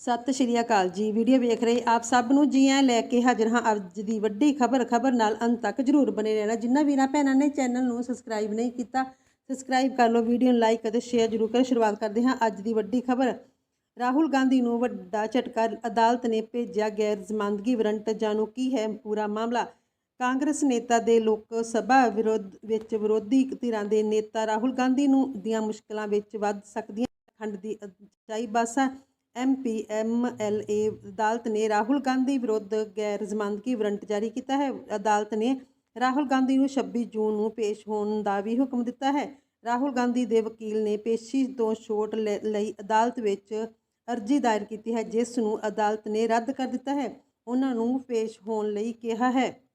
ਸਤਿ ਸ਼੍ਰੀ ਅਕਾਲ ਜੀ। ਵੀਡੀਓ ਵੇਖ ਰਹੇ ਆਪ ਸਭ ਨੂੰ ਜੀ ਐ ਲੈ ਕੇ ਹਾਜ਼ਰ ਹਾਂ। ਅੱਜ ਦੀ ਵੱਡੀ ਖਬਰ ਖਬਰ ਨਾਲ ਅੰਤ ਤੱਕ ਜਰੂਰ ਬਣੇ ਰਹਿਣਾ। ਜਿੰਨਾ ਵੀਰਾਂ ਭੈਣਾਂ ਨੇ ਚੈਨਲ ਨੂੰ ਸਬਸਕ੍ਰਾਈਬ ਨਹੀਂ ਕੀਤਾ ਸਬਸਕ੍ਰਾਈਬ ਕਰ ਲਓ, ਵੀਡੀਓ ਨੂੰ ਲਾਈਕ ਅਤੇ ਸ਼ੇਅਰ ਜਰੂਰ ਕਰ ਸ਼ੁਰੂਆਤ ਕਰਦੇ ਹਾਂ ਅੱਜ ਦੀ ਵੱਡੀ ਖਬਰ। ਰਾਹੁਲ ਗਾਂਧੀ ਨੂੰ ਵੱਡਾ ਝਟਕਾ ਅਦਾਲਤ ਨੇ ਭੇਜਿਆ ਗੈਰ ਜ਼ਮਾਨਦਗੀ ਵਾਰੰਟ। ਜਾਣੋ ਕੀ ਹੈ ਪੂਰਾ ਮਾਮਲਾ। ਕਾਂਗਰਸ ਨੇਤਾ ਦੇ ਲੋਕ ਸਭਾ ਵਿਰੋਧ ਵਿੱਚ ਵਿਰੋਧੀ ਧਿਰਾਂ ਦੇ ਨੇਤਾ ਰਾਹੁਲ ਗਾਂਧੀ ਨੂੰ ਦੀਆਂ ਮੁਸ਼ਕਲਾਂ ਵਿੱਚ ਵੱਧ ਸਕਦੀਆਂ। ਖੰਡ ਦੀ ਅਜਾਈ ਬਾਸਾ ਐਮਪੀ ਐਮਐਲਏ ਅਦਾਲਤ ਨੇ ਰਾਹੁਲ ਗਾਂਧੀ ਵਿਰੁੱਧ ਗੈਰ ਜ਼ਮਾਨਤੀ ਵਾਰੰਟ ਜਾਰੀ ਕੀਤਾ ਹੈ। ਅਦਾਲਤ ਨੇ ਰਾਹੁਲ ਗਾਂਧੀ ਨੂੰ 26 ਜੂਨ ਨੂੰ ਪੇਸ਼ ਹੋਣ ਦਾ ਵੀ ਹੁਕਮ ਦਿੱਤਾ ਹੈ। ਰਾਹੁਲ ਗਾਂਧੀ ਦੇ ਵਕੀਲ ਨੇ ਪੇਸ਼ੀ ਤੋਂ ਛੋਟ ਲੈ- ਲਈ ਅਦਾਲਤ ਵਿੱਚ ਅਰਜ਼ੀ ਦਾਇਰ ਕੀਤੀ ਹੈ, ਜਿਸ ਨੂੰ ਅਦਾਲਤ ਨੇ ਰੱਦ ਕਰ ਦਿੱਤਾ ਹੈ। ਉਹਨਾਂ ਨੂੰ ਪੇਸ਼ ਹੋਣ ਲਈ ਕਿਹਾ ਹੈ।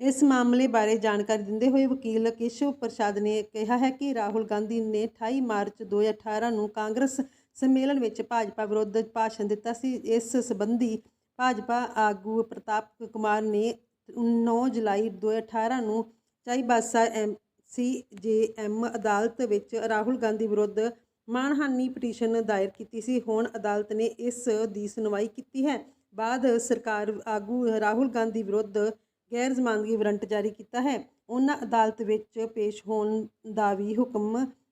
ਇਸ ਮਾਮਲੇ ਬਾਰੇ ਜਾਣਕਾਰੀ ਦਿੰਦੇ ਹੋਏ ਵਕੀਲ ਕੇਸ਼ਵ ਪ੍ਰਸਾਦ ਨੇ ਕਿਹਾ ਹੈ ਕਿ ਰਾਹੁਲ ਗਾਂਧੀ ਨੇ 28 ਮਾਰਚ 2018 ਨੂੰ ਕਾਂਗਰਸ ਸੰਮੇਲਨ ਵਿੱਚ ਭਾਜਪਾ ਵਿਰੁੱਧ ਭਾਸ਼ਣ ਦਿੱਤਾ ਸੀ। ਇਸ ਸੰਬੰਧੀ ਭਾਜਪਾ ਆਗੂ ਪ੍ਰਤਾਪ ਕੁਮਾਰ ਨੇ 9 ਜੁਲਾਈ 2018 ਨੂੰ ਚਾਈਬਾਸਾ ਐਮ ਸੀਜੇਐਮ ਅਦਾਲਤ ਵਿੱਚ ਰਾਹੁਲ ਗਾਂਧੀ ਵਿਰੁੱਧ ਮਾਣਹਾਨੀ ਪਟੀਸ਼ਨ ਦਾਇਰ ਕੀਤੀ ਸੀ। ਹੁਣ ਅਦਾਲਤ ਨੇ ਇਸ ਦੀ ਸੁਣਵਾਈ ਕੀਤੀ ਹੈ। ਬਾਅਦ ਸਰਕਾਰ ਆਗੂ ਰਾਹੁਲ ਗਾਂਧੀ ਵਿਰੁੱਧ ਗੈਰ ਜ਼ਮਾਨਤੀ ਵਾਰੰਟ ਜਾਰੀ ਕੀਤਾ ਹੈ। ਉਹਨਾਂ ਅਦਾਲਤ ਵਿੱਚ ਪੇਸ਼ ਹੋਣ ਦਾ ਵੀ ਹੁਕਮ